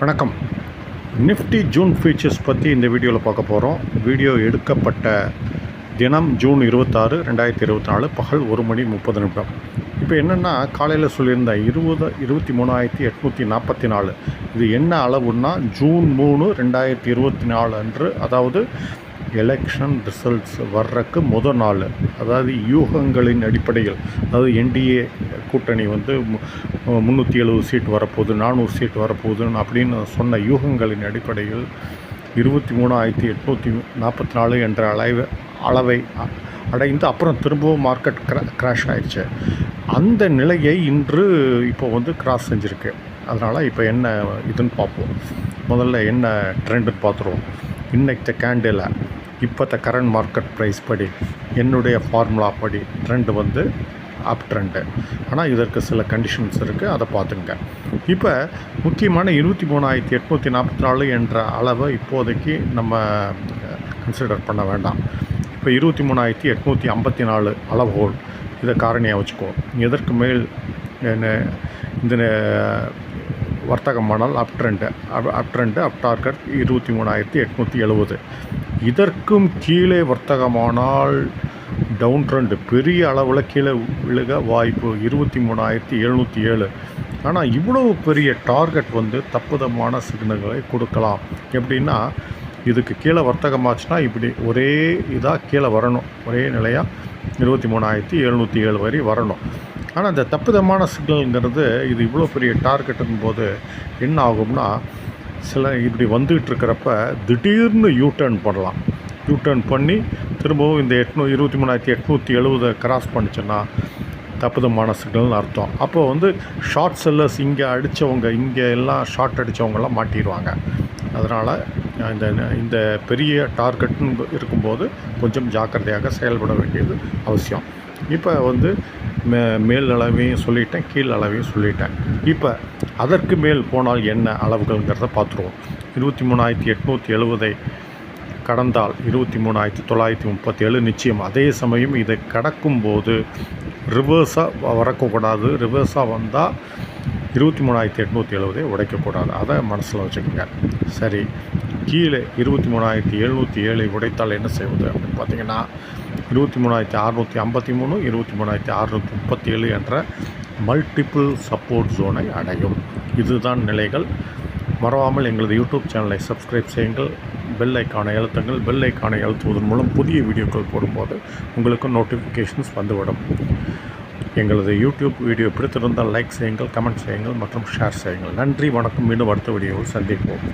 வணக்கம். Nifty June features பற்றி இந்த வீடியோவில் பார்க்க போகிறோம் வீடியோ எடுக்கப்பட்ட தினம் ஜூன் இருபத்தாறு ரெண்டாயிரத்தி இருபத்தி நாலு பகல் ஒரு மணி முப்பது நிமிடம். இப்போ என்னென்னா காலையில் சொல்லியிருந்த இருபது இருபத்தி மூணாயிரத்தி எட்நூற்றி நாற்பத்தி நாலு. இது என்ன அளவுன்னா ஜூன் மூணு ரெண்டாயிரத்தி இருபத்தி நாலு அன்று அதாவது எலெக்ஷன் ரிசல்ட்ஸ் வர்றக்கு முத நாள். அதாவது யூகங்களின் அடிப்படையில். அதாவது என்டிஏ கூட்டணி வந்து முந்நூற்றி எழுபது சீட் வரப்போகுது நானூறு சீட் வரப்போகுதுன்னு அப்படின்னு சொன்ன யூகங்களின் அடிப்படையில் இருபத்தி மூணாயிரத்தி எட்நூற்றி நாற்பத்தி நாலு என்ற அளவு அளவை அடைந்து அப்புறம் திரும்பவும் மார்க்கெட் கிரா க்ராஷ் ஆயிடுச்சு. அந்த நிலையை இன்று இப்போ வந்து கிராஸ் செஞ்சுருக்கு. அதனால் இப்போ என்ன இதுன்னு பார்ப்போம். முதல்ல என்ன ட்ரெண்டுன்னு பார்த்துருவோம். இன்னைக்கு கேண்டில் இப்போத்த கரண்ட் மார்க்கெட் ப்ரைஸ் படி என்னுடைய ஃபார்முலா படி ட்ரெண்டு வந்து அப் ட்ரெண்டு ஆனால் இதற்கு சில கண்டிஷன்ஸ் இருக்குது அதை பார்த்துங்க. இப்போ முக்கியமான இருபத்தி மூணாயிரத்தி எட்நூற்றி நாற்பத்தி நாலு என்ற அளவை இப்போதைக்கு நம்ம கன்சிடர் பண்ண வேண்டாம். இப்போ இருபத்தி மூணாயிரத்தி எட்நூற்றி ஐம்பத்தி நாலு அளவுகோல் இதை காரணியாக வச்சுக்குவோம் எதற்கு மேல் என்ன இந்த வர்த்தக வர்த்தகமானால் up trend up up trend up target இருபத்தி மூணாயிரத்தி எட்நூற்றி எழுபது. இதற்கும் கீழே வர்த்தகமானால் டவுன் ட்ரெண்டு பெரிய அளவில் கீழே விழுக வாய்ப்பு இருபத்தி மூணாயிரத்தி எழுநூற்றி ஏழு. ஆனால் இவ்வளவு பெரிய டார்கெட் வந்து தப்புதமான சிக்னல்களை கொடுக்கலாம். எப்படின்னா இதுக்கு கீழே வர்த்தகமாச்சுன்னா இப்படி ஒரே இதாக கீழே வரணும். ஒரே நிலையாக இருபத்தி மூணாயிரத்தி எழுநூற்றி ஏழு வரை வரணும். ஆனால் இந்த தப்புதமான சிக்னல்ங்கிறது இது இவ்வளோ பெரிய டார்கெட்டுங்கும் போது என்ன ஆகும்னா சில இப்படி வந்துகிட்டு இருக்கிறப்ப திடீர்னு யூ டர்ன் பண்ணலாம். யூ டர்ன் பண்ணி திரும்பவும் இந்த எட்நூ இருபத்தி மூணாயிரத்தி எட்நூற்றி எழுபதை கிராஸ் பண்ணிச்சுன்னா தப்புதமான சிக்னல்னு அர்த்தம். அப்போ வந்து ஷார்ட் செல்லர்ஸ் இங்கே அடித்தவங்க இங்கே எல்லாம் ஷார்ட் அடித்தவங்கெல்லாம் மாட்டிடுவாங்க. அதனால் இந்த இந்த பெரிய டார்கெட்னு இருக்கும்போது கொஞ்சம் ஜாக்கிரதையாக செயல்பட வேண்டியது அவசியம். இப்போ வந்து மே மேல் அளவையும் சொல்லிட்டேன் கீழ் அளவையும் சொல்லிட்டேன். இப்போ அதற்கு மேல் போனால் என்ன அளவுகள்ங்கிறத பார்த்துருவோம். இருபத்தி மூணாயிரத்தி எட்நூற்றி எழுபதை கடந்தால் இருபத்தி மூணாயிரத்தி தொள்ளாயிரத்தி முப்பத்தேழு நிச்சயம். அதே சமயம் இதை கடக்கும்போது ரிவர்ஸாக வரக்கூடாது. ரிவர்ஸாக வந்தால் இருபத்தி மூணாயிரத்தி எட்நூற்றி எழுபதை உடைக்கக்கூடாது. அதை மனசில் வச்சுக்கோங்க. சரி கீழே இருபத்தி மூணாயிரத்தி எழுநூற்றி ஏழை உடைத்தால் என்ன செய்வது அப்படின்னு பார்த்தீங்கன்னா இருபத்தி மூணாயிரத்தி அறநூற்றி ஐம்பத்தி மூணு இருபத்தி மூணாயிரத்தி அறநூற்றி முப்பத்தி ஏழு என்ற மல்டிபிள் சப்போர்ட் ஜோனை அடையும். இதுதான் நிலைகள். மறவாமல் எங்களது யூடியூப் சேனலை சப்ஸ்கிரைப் செய்யுங்கள். பெல் ஐக்கானை அழுத்துங்கள். பெல் ஐக்கானை அழுத்துவதன் மூலம் புதிய வீடியோக்கள் போடும்போது உங்களுக்கு நோட்டிஃபிகேஷன்ஸ் வந்துவிடும். எங்களது யூடியூப் வீடியோ பிடித்திருந்தால் லைக் செய்யுங்கள் கமெண்ட் செய்யுங்கள் மற்றும் ஷேர் செய்யுங்கள். நன்றி வணக்கம். மீண்டும் அடுத்த வீடியோவில் சந்திப்போம்.